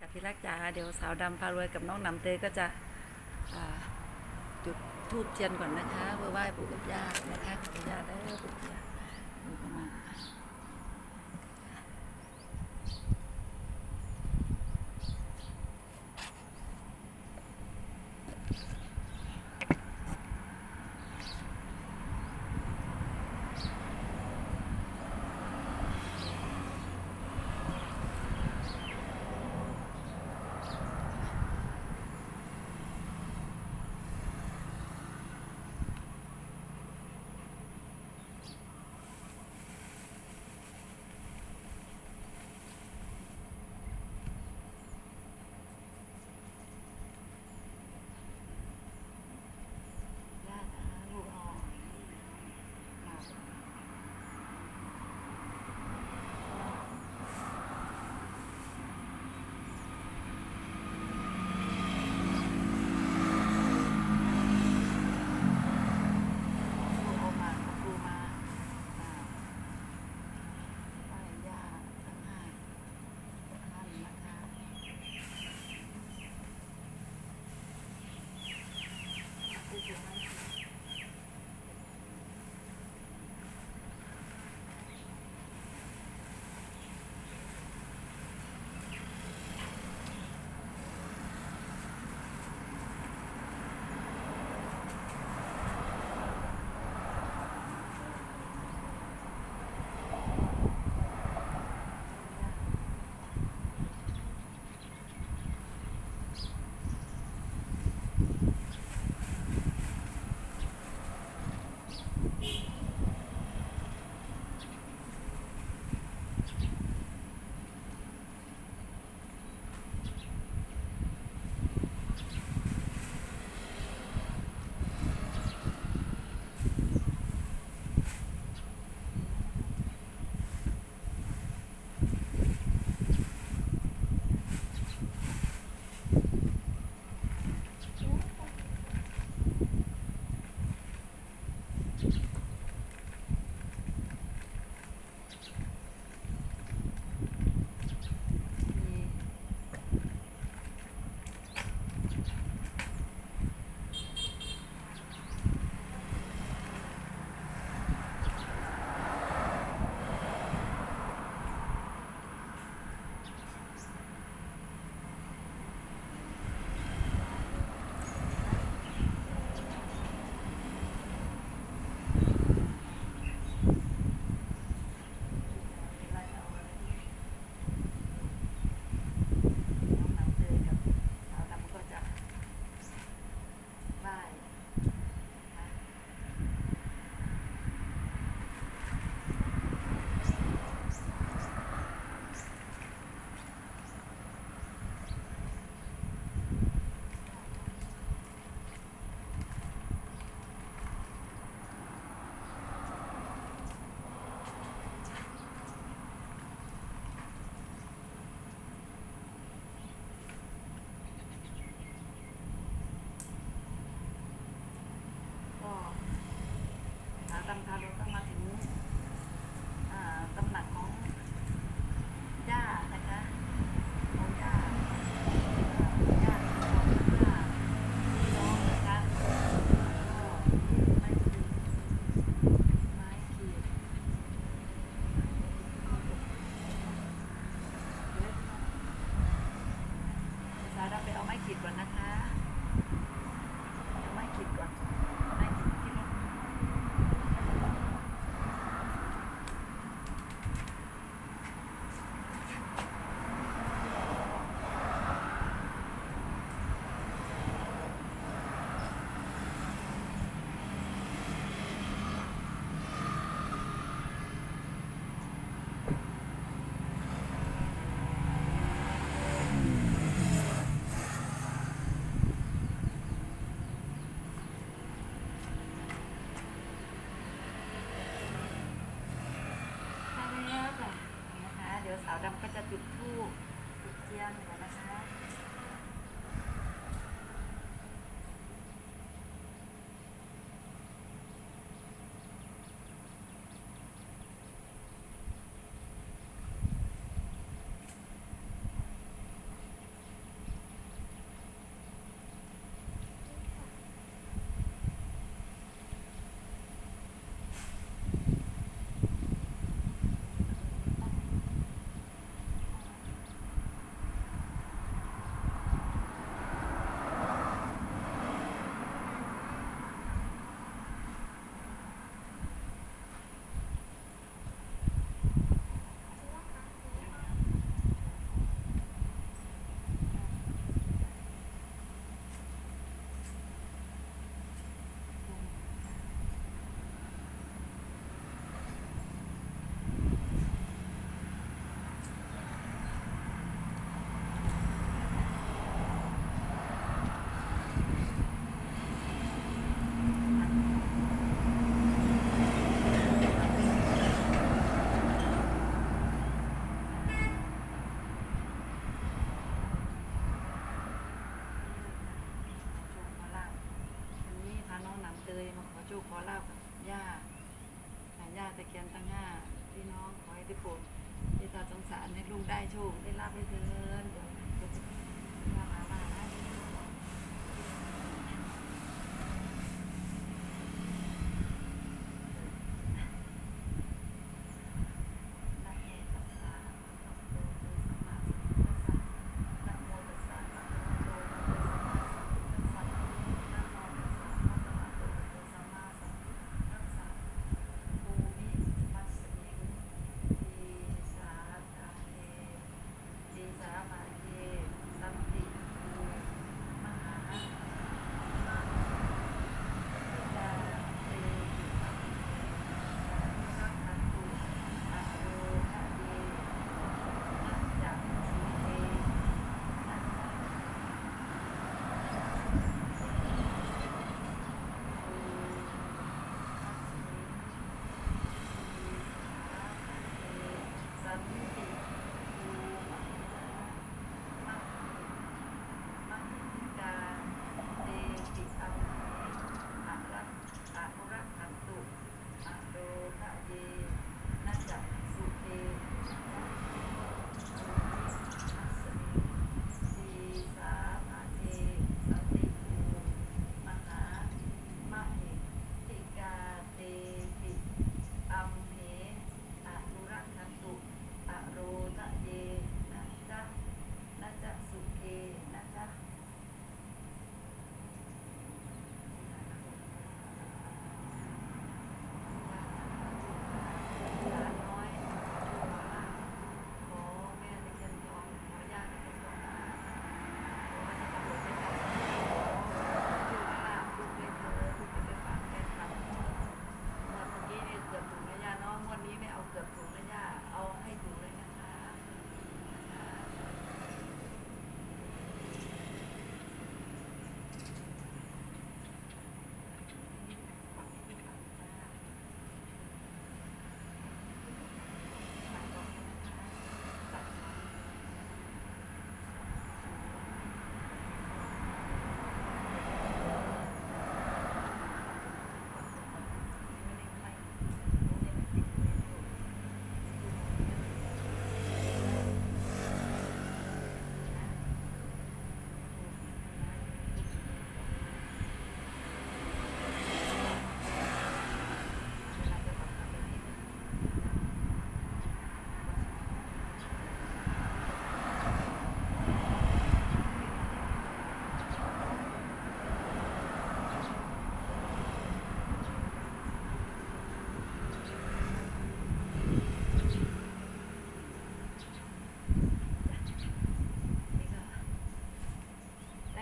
กับพี่รักจ๋าเดี๋ยวสาวดำพารวยกับน้องนำเตยก็จะจุดทูบเทียนก่อนนะคะเพื่อไหว้ปู่กับย่านะคะปู่ย่าได้ปู่ย่า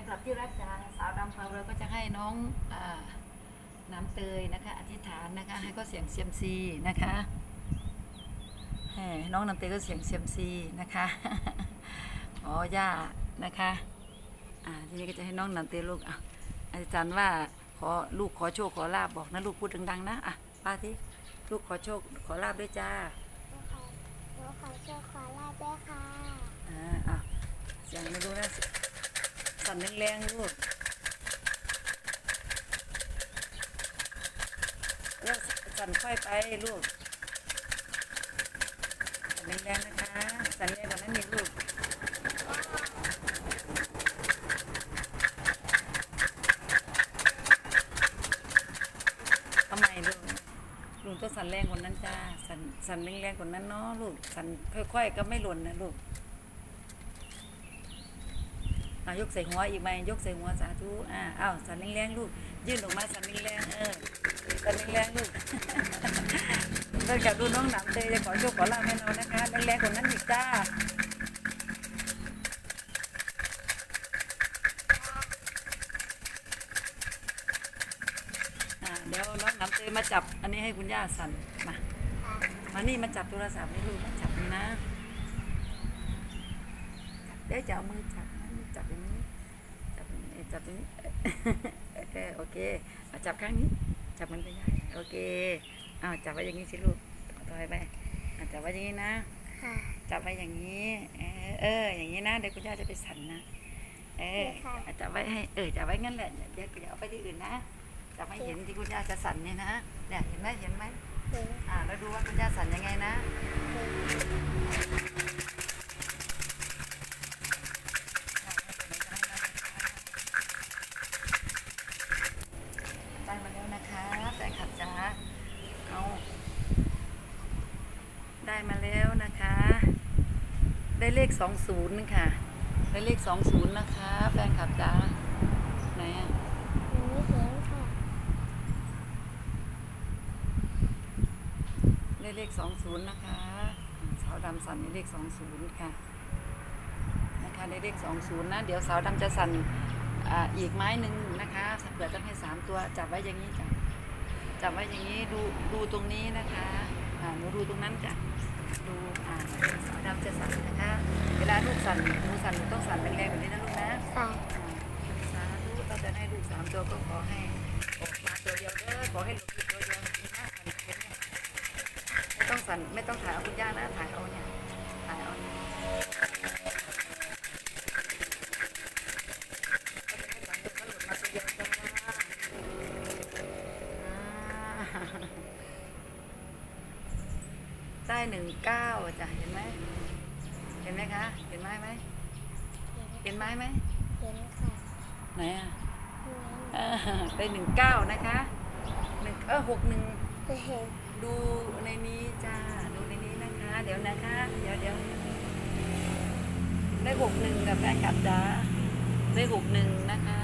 คลับที่รักจาสาวดำของเราก็จะให้น้องอาน้ำเตยนะคะ อธิษฐานนะคะ ให้ก็เสียงเซียมซีนะคะให้น้องน้ำเตยก็เสียงเซียมซีนะคะอ๋อย่านะคะอ่าทีนี้ก็จะให้น้องน้ำเตยลูกอะอาจารย์ว่าขอลูกขอโชคขอลาบบอกนะลูกพูดดังๆนะอะป้าที่ลูกขอโชคขอลาบด้วยจ้าหนูขอหนูขอโชว์ขอลาบด้วยค่ะอ่าอะเสียงไม่รู้นะ สั่นแรงๆลูกแล้วสั่นค่อยไปลูกสั่นแรงๆนะคะ สั่นแรงกว่านั้นนี่ลูกทำไมลูกลุงต้องสั่นแรงกว่านั้นจ้า สั่นสั่นแรงๆกว่านั้นเนาะลูก สั่นค่อยๆก็ไม่หล่นนะลูก อะยกใส่หัวอีกไหมยกใส่หัวสาธุอ่าอ้าวสั่นแรงๆลูก ยื่นออกมาสั่นแรงๆเออสั่นแรงๆลูกเราอยากดูน้องหนำเตยจะขอโชคขอลาบให้เรานะคะแรงๆกว่านั้นอีกจ้าเดี๋ยวน้องหนำเตยมาจับ อันนี้ให้คุณย่าสั่นมา มานี่มาจับโทรศัพท์ให้ลูกมาจับนี่นะ เดี๋ยวจะเอามือจับอย่างนี้ จับอย่างนี้ จับอย่างนี้เออโอเคเอาจับข้างนี้จับมันไปได้โอเคเอาจับไว้อย่างนี้สิลูกต่อยไปอะจับไว้อย่างนี้นะค่ะจับไว้อย่างนี้เออเออ อย่างนี้นะเดี๋ยวคุณย่าจะไปสั่นนะเออค่ะจับไว้ให้เออจับไว้งั้นแหละเดี๋ยวเดี๋ยวเอาไปที่อื่นนะจะไม่เห็นที่คุณย่าจะสั่นเนี่ยนะเนี่ยเห็นไหมเห็นไหมเห็นอ่าแล้วดูว่าคุณย่าสั่นยังไงนะ เห็น ได้มาแล้วนะคะแฟนคลับจ๋าเอาได้มาแล้วนะคะ ได้เลข สองศูนย์ค่ะได้เลขสองศูนย์นะคะ แฟนคลับจ๋าไหนอะหนูไม่เห็นค่ะได้เลขสองศูนย์นะคะสาวดำสั่นในเลขสองศูนย์ค่ะนะคะได้เลขสองศูนย์นะ เดี๋ยวสาวดำจะสั่นอ่าอีกไม้หนึ่งนะคะเผื่อจะให้สามตัวจับไว้อย่างนี้จ้ะจับไว้อย่างนี้ดูดูตรงนี้นะคะอ่าหนูดูตรงนั้นจ้ะ ดูอ่าสาวดำจะสั่นนะคะ เวลาลูกสั่นหนูสั่นหนูต้องสั่นแรงๆแบบนี้นะลูกนะค่ะสาธุเราจะได้ลูกสามตัวก็ขอให้ออกมาตัวเดียวเด้อขอให้หลุดอีกตัวเดียวนี่นะสั่นเห็นไหมไม่ต้องสั่นไม่ต้องถ่ายเอาคุณย่านะถ่ายเอาเนี่ยถ่ายเอาเนี่ยก็จะให้สามตัวก็หลุดมาตัวเดียวจ้าอ่าได้หนึ่งเก้าจ้ะเห็นไหมเห็นไหมคะ เห็นไหมไหม เห็นไหมไหมเห็นค่ะไหนอะเห็นเออได้หนึ่งเก้านะคะหนึ่งเออหกหนึ่งเห็นดูในนี้จ้าดูในนี้นะคะ เดี๋ยวนะคะ เดี๋ยวเดี๋ยวได้หกหนึ่งกับแฟนคลับจ้าได้หกหนึ่งนะคะ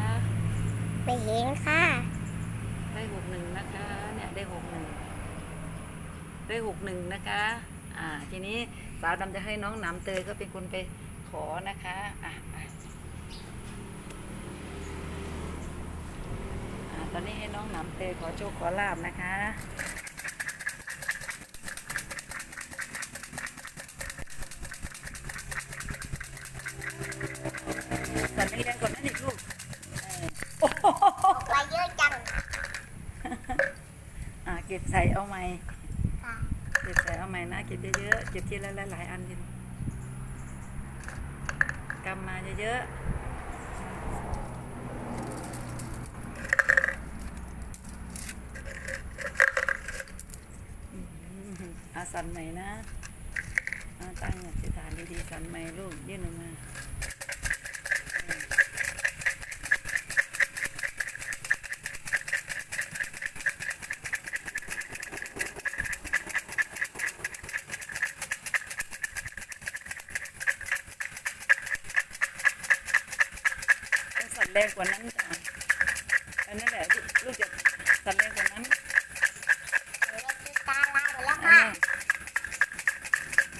ไม่เห็นค่ะ ได้หกหนึ่งนะคะ เนี่ยได้หกหนึ่งได้หกหนึ่งนะคะ อ่าทีนี้สาวดำจะให้น้องหนามเตยก็เป็นคนไปขอนะคะ อะอะอ่า ตอนนี้ให้น้องหนามเตยขอโชคขอลาบนะคะสั่นแรงๆกว่านั้นอีกลูกเออโอ้โหไปเยอะจังอ่าเก็บใส่เอาไหมค่ะเก็บใส่เอาไหมนะเก็บเยอะๆเก็บทีละหลายๆอันทีกำมาเยอะๆอืมอา สันใหม่นะอาตั้งอธิษฐานดีๆสันใหม่ลูกยื่นออกมา ต้องสั่นแรงกว่านั้นจ้ะอันนั้นแหละลูกจะสั่นแรงกว่านั้น หนูเล่นกีตาร์ลาไปแล้ว อัน ค่ะ นั้น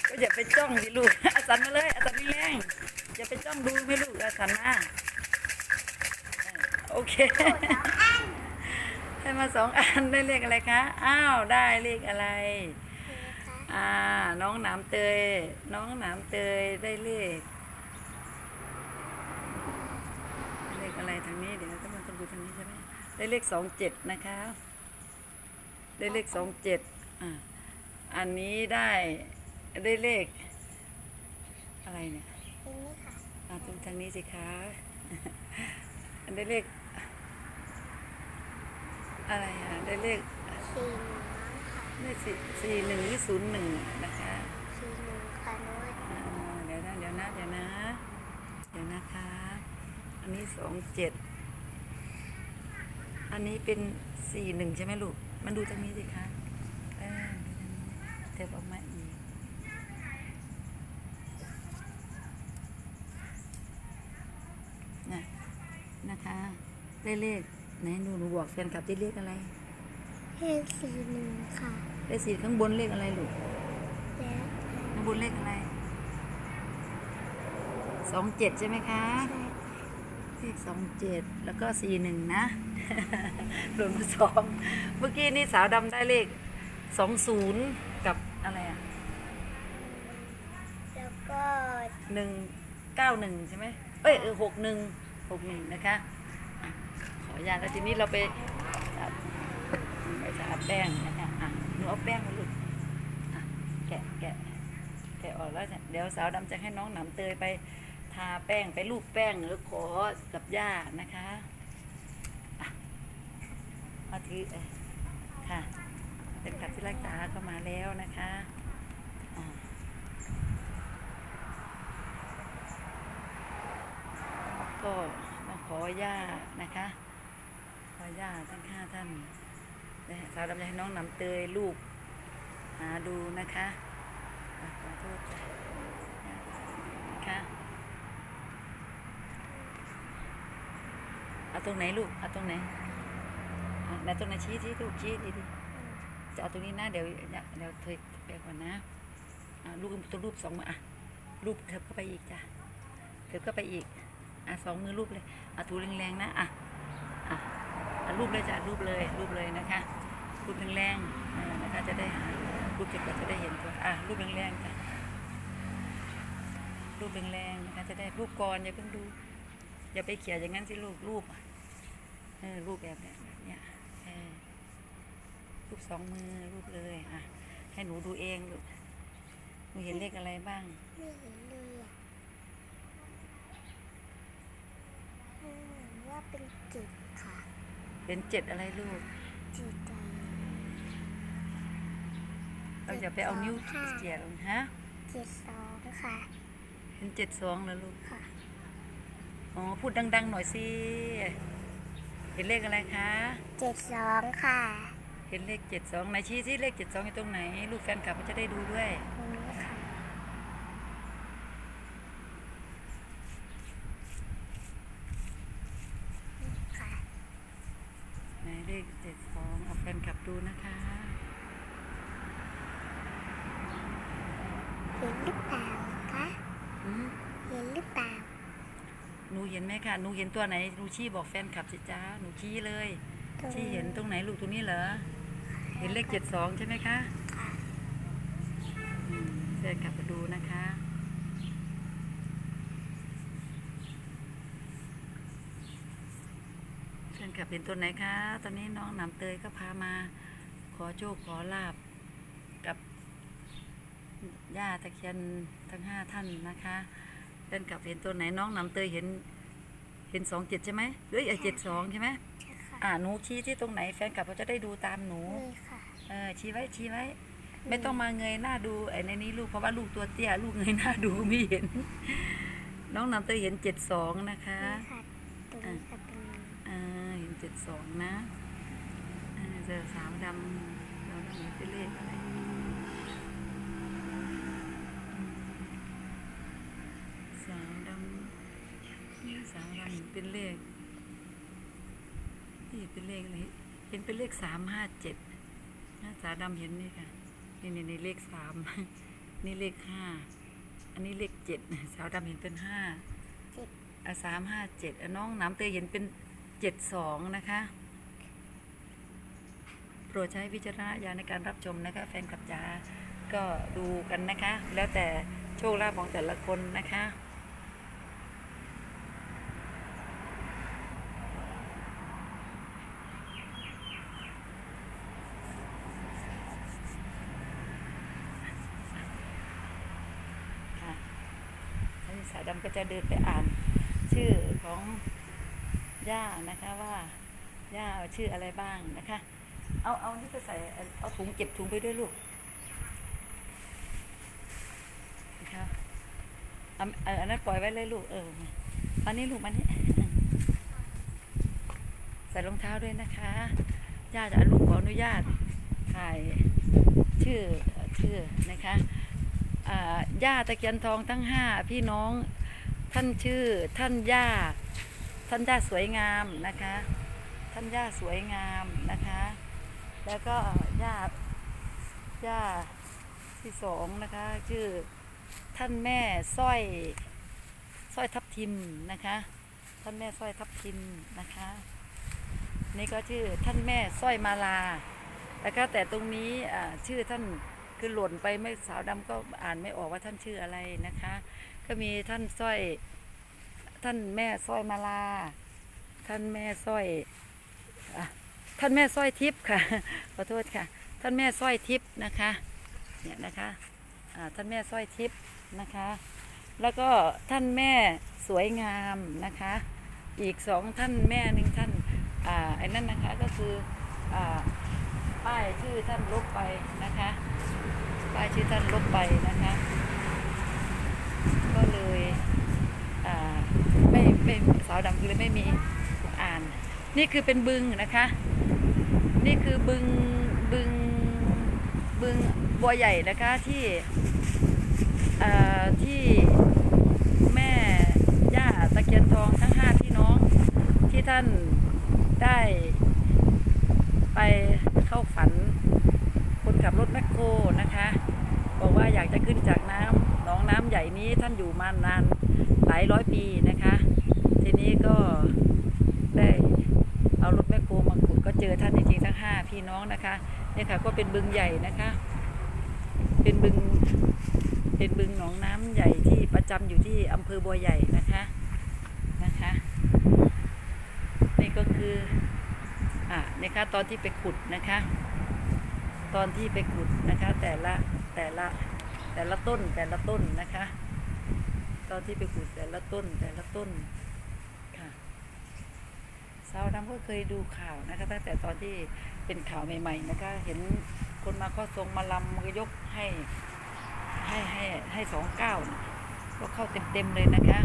ก็อย่าไปจ้องดิลูก อาสั่นมาเลยอาสั่นไม่แรงอย่าไปจ้องดูไม่ลูกอาสั่นมาเออ โอเค ให้มาสองอันได้เลขอะไรคะ อ้าว ได้เลขอะไร อ่า น้องหนามเตย น้องหนามเตยได้เลข เลขอะไรทางนี้เดี๋ยวต้องมาต้องดูทางนี้ใช่ไหมได้เลขสองเจ็ดนะคะ ได้เลขสองเจ็ดอ่าอันนี้ได้ได้เลข อะไรเนี่ยทีนี้ค่ะอ่าดูทางนี้สิคะอันได้เลข อะไรอะได้เลขสี่หนึ่งน้องค่ะเลขสี่สี่หนึ่งหรือศูนย์หนึ่งนะคะสี่หนึ่งค่ะหนูอ่าเดี๋ยวนะเดี๋ยวนะเดี๋ยวนะ เดี๋ยวนะคะ อันนี้สองเจ็ดอันนี้เป็นสี่หนึ่งใช่ไหมลูก มันดูทางนี้สิคะเออดูทางนี้เทปออกมาอีกนะนะคะได้เลข ไหนหนูหนูบอกแฟนคลับได้เลขอะไรเลขสี่หนึ่งค่ะได้สีข้างบนเลขอะไรลูกแล้วข้างบนเลขอะไรสองเจ็ดใช่ไหมคะใช่เลขสองเจ็ดแล้วก็สี่หนึ่งนะรวมสองเมื่อกี้นี่สาวดำได้เลขสองศูนย์กับอะไรอะแล้วก็หนึ่งเก้าหนึ่งใช่ไหมเอ้ยเออหกหนึ่งหกหนึ่งนะคะ อะขออนุญาแล้วทีนี้เราไปไปจับแป้งนะคะอะหนูเอาแป้งมาลูกแกะแกะแกะออกแล้วเดี๋ยวสาวดำจะให้น้องหนำเตยไปทาแป้งไปลูบแป้งหรือขอกับย่านะคะอะมาถือค่ะเป็นกับที่รักษาก็มาแล้วนะคะก็มาขอย่านะคะ ขอย่าทั้งห้าท่านสาวดำจะให้น้องนำเตยลูกหาดูนะคะขอโทษจ้ะค่ะเอาตรงไหนลูกเอาตรงไหนอะไหนตรงไหนชี้ที่ลูกชี้ดีดีจะเอาตรงนี้นะเดี๋ยวเดี๋ยวเธอไปก่อนนะอะลูกตัวรูปสองมืออะรูปเธอเข้าไปอีกจ้ะเธอก็ไปอีกอะสองมือรูปเลยอะถูแรงๆนะอะอะอะ รูปเลยจ้ะรูปเลยรูปเลยนะคะรูปแรงๆนะคะจะได้หารูปเก็บก็จะได้เห็นตัวอะรูปแรงๆจ้ะรูปแรงๆนะคะจะได้รูปก่อนอย่าเพิ่งดู อย่าไปเขี่ยอย่างนั้นสิลูกรูปเออรูปแบบเนี้ยบเนี้ยเออรูปสองมือรูปเลยอะให้หนูดูเองลูกหนูเห็นเลขอะไรบ้าง ไม่เห็นเลยอะอืมว่าเป็นจุดค่ะ เป็นเจ็ดอะไรลูกจุดอะไรเราอย่าไปเอานิ้วเขี่ยลงฮะเจ็ดสองค่ะเห็นเจ็ดสองแล้วลูกค่ะอ๋อพูดดัง ๆ หน่อยสิเห็นเลขอะไรคะเจ็ดสองค่ะ เห็นเลขเจ็ดสองไหนชี้สิเลขเจ็ดสองอยู่ตรงไหน ลูกแฟนคลับเขาจะได้ดูด้วย ตรงนี้ค่ะนี่ค่ะ ไหนเลขเจ็ดสองเอาแฟนคลับ ดูนะคะเห็นหรือเปล่าคะอืมเห็นหรือเปล่าหนูเห็นไหมคะหนูเห็นตัวไหนหนูชี้บอกแฟนคลับสิจ้าหนูชี้เลยตรงชี้เห็นตรงไหนลูกตรงนี้เหรอ เห็นเลขเจ็ดสองใช่ไหมคะค่ะ อืมแฟนคลับมาดูนะคะแฟน คลับเห็นตัวไหนคะ ตอนนี้น้องหนำเตยก็พามา ขอโชคขอลาบกับย่าตะเคียนทั้งห้าท่านนะคะแฟนคลับเห็นตัวไหนน้องหนำเตยเห็นเห็นสองเจ็ดใช่ไหมเอ้ยเจ็ดสองใช่ไหมใช่ค่ะอ่าหนูชี้ที่ตรงไหนแฟนคลับเขาจะได้ดูตามหนูนี่ค่ะเออชี้ไว้ชี้ไว้ ไม่ต้องมาเงยหน้าดูไอ้ในนี้ลูกเพราะว่าลูกตัวเตี้ยลูกเงยหน้าดูไม่เห็น น้องนำเตยเห็นเจ็ดสองนะคะ จ็ดสองนะอ่าเจอสามดำเราต้องเห็นเป็นเลขอะไรอืมสามดำสามดำเห็นเป็นเลขนี่เป็นเลขอะไรเห็นเป็นเลขสามห้าเจ็ดนะสาดำเห็นนี่ค่ะนี่นี่นี่เลขสามนี่เลขห้าอันนี้เลขเจ็ดสาวดำเห็นเป็นห้าเจ็ดอะสามห้าเจ็ดน้องน้ำเตยเห็นเป็น เจ็ดสองนะคะ โปรดใช้วิจารณญาณในการรับชมนะคะ แฟนคลับจ๋าก็ดูกันนะคะ แล้วแต่โชคลาภของแต่ละคนนะคะค่ะท่สาวดำก็จะเดินไปอ่าน ชื่อของ ย่านะคะว่าย่าชื่ออะไรบ้างนะคะ เอาเอานี่ไปใส่เอาถุงเก็บถุงไปด้วยลูกนะคะเอาเอออันนั้นปล่อยไว้เลยลูกเอออันนี้ลูกมันนี่ใส่รองเท้าด้วยนะคะย่าจะลูกขออนุญาตถ่ายชื่อชื่อนะคะย่าตะเคียนทองทั้งห้าพี่น้องท่านชื่อท่านย่า ท่านย่าสวยงามนะคะ ท่านย่าสวยงามนะคะ แล้วก็ย่าย่าที่สองนะคะชื่อท่านแม่สร้อยสร้อยทับทิมนะคะ ท่านแม่สร้อยทับทิมนะคะ นี่ก็ชื่อท่านแม่สร้อยมาลา แล้วก็แต่ตรงนี้ชื่อท่านคือหล่นไปไม่สาวดำก็อ่านไม่ออกว่าท่านชื่ออะไรนะคะ ก็มีท่านสร้อย ท่านแม่สร้อยมาลา ท่านแม่สร้อยอท่านแม่สร้อยทิพย์ค่ะขอโทษค่ะ ท่านแม่สร้อยทิพย์นะคะเนี่ยนะคะท่านแม่สร้อยทิพย์นะคะ แล้วก็ท่านแม่สวยงามนะคะ อีกสองท่านแม่หนึ่งท่านอ่าไอ้นั่นนะคะก็คืออ่าป้ายชื่อท่านลบไปนะคะ ป้ายชื่อท่านลบไปนะคะ ก็เลย ไม่สาวดำคือเลยไม่มีอ่าน นี่คือเป็นบึงนะคะ นี่คือบึงบึงบึงบัวใหญ่นะคะที่อ่าที่แม่ย่าตะเคียนทองทั้งห้าพี่น้องที่ท่านได้ไปเข้าฝันคนขับรถแมคโครนะคะบอกว่าอยากจะขึ้นจากน้ำหนองน้ำใหญ่นี้ท่านอยู่มานานหลายร้อยปีนะคะ ทีนี้ก็ได้เอารถแมคโครมาขุดก็เจอท่านจริงๆทั้งห้าพี่น้องนะคะเนี่ยค่ะก็เป็นบึงใหญ่นะคะ เป็นบึงเป็นบึงหนองน้ำใหญ่ที่ประจำอยู่ที่อำเภอบัวใหญ่นะคะนะคะนี่ก็คืออะนะคะตอนที่ไปขุดนะคะ ตอนที่ไปขุดนะคะ แต่ละแต่ละแต่ละต้นแต่ละต้นนะคะ ตอนที่ไปขุดแต่ละต้นแต่ละต้น สาวดำก็เคยดูข่าวนะคะตั้งแต่ตอนที่เป็นข่าวใหม่ ๆ นะคะ เห็นคนมาก็ทรงมาลำมายกให้ให้ให้ให้สองเก้าก็เข้าเต็มๆเลยนะคะ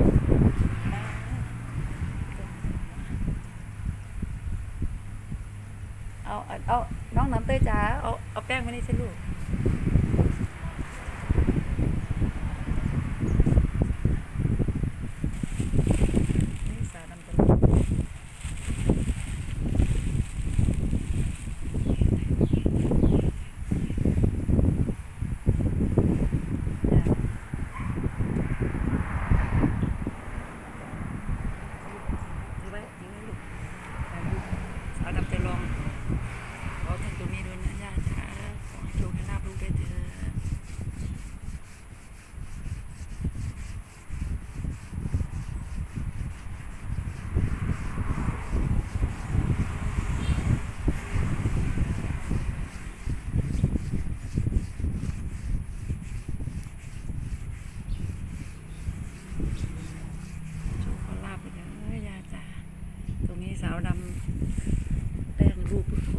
เอาเอาเอาน้องน้ำเต้ยจ๋าเอาเอาแป้งมานี่สิลูกนี่สาน้ำตาลจ้ะ ถือไว้ถือไว้ลูกแต่ลูกสาวดำจะลองขอท่านตรงนี้ด้วยนะย่าจ๋าขอให้โชคให้ลาบลูกได้เถิดโชคขอลาบไปเถอะย่าจ๋าตรงนี้สาวดำแป้งรูปข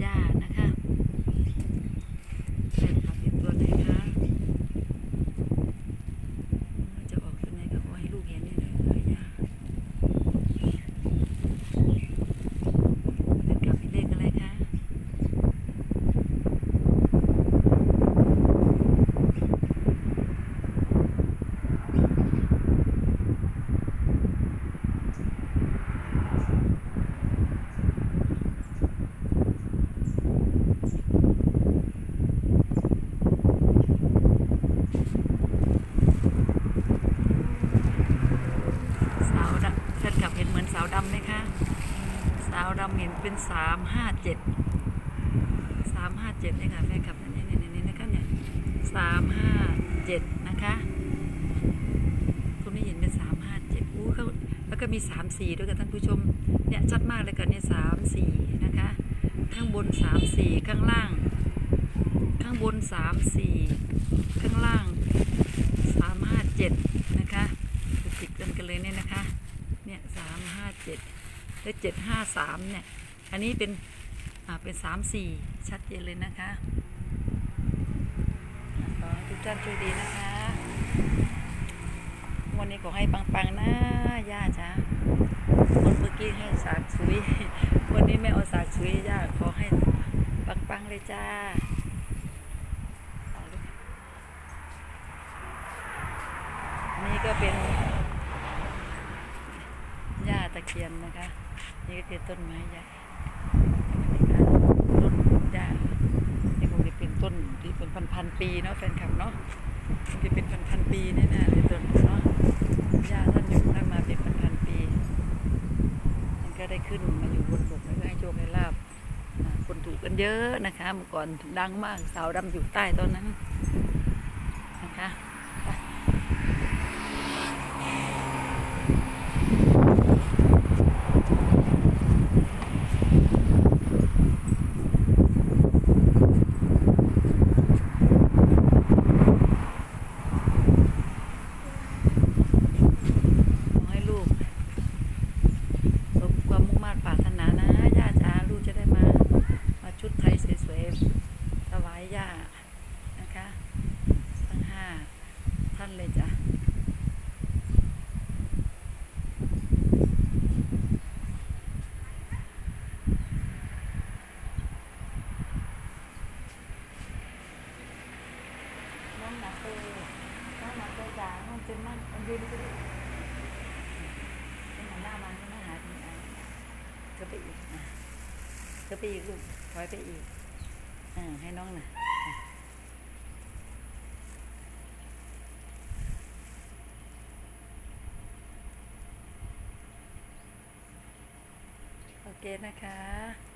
อย่านะคะแป้งขับเป็นตัวไหนคะจะออกตัวไหนก็ขอให้ลูกเห็นนี่เลยเออย่าเป็นกลับเป็นเลขอะไรคะ สาวดำแฟนคลับเห็นเหมือนสาวดำไหมคะ สาวดำเห็นเป็นสามห้าเจ็ดสามห้า เจ็ดนี่ค่ะแฟนคลับนี่นี่นี่นะคะเนี่ยสามห้าเจ็ดนะคะตรงนี้เห็นเป็นสามห้าเจ็ดอู้เขาแล้วก็มีสามสี่ด้วยกันท่านผู้ชมเนี่ยชัดมากเลยกันเนี่ยสามสี่นะคะข้างบนสามสี่ข้างล่าง ข้างบนสามสี่ข้างล่างสามห้าเจ็ดนะคะติดกันกันเลยเนี่ยนะคะเนี่ยสามห้าเจ็ดและเจ็ดห้าสามเนี่ยอันนี้เป็น เป็นสามสี่ชัดเจนเลยนะคะขอให้ทุกท่านโชคดีนะคะ วันนี้ขอให้ปังๆนะย่าจ้าคนเมื่อกี้ให้สากสุยวันนี้ไม่เอาสากสุยย่าขอให้ปังๆเลยจ้าอาลูกนี่ก็เป็นหญ้าตะเคียนนะคะ นี่ก็คือต้นไม้ใหญ่ ต้นหญ้านี่คงจะเป็นต้นที่เป็นพันพันปีเนาะแฟนคลับเนาะคงจะเป็นพันพันปีแน่ๆเลยต้นเนาะหญ้าท่านอยู่ท่านมาเป็นพันพันปีมันก็ได้ขึ้นมาอยู่บนบกแล้วก็ให้โชคให้ลาบคนถูกกันเยอะนะคะเมื่อก่อนดังมากสาวดำอยู่ใต้ตอนนั้นนะคะขอให้ลูกสมความมุ่งมั่นปรารถนานะย่าจ๋าลูกจะได้มา จ๋าน้องเจนนั่งมันยืนไปดิเป็นหันหน้ามาให้มาหาคุณไอเธอไปอีกอะเธอ ไปอีกลูกถอยไปอีกอ่าให้น้องน่ะอะโอเคนะคะ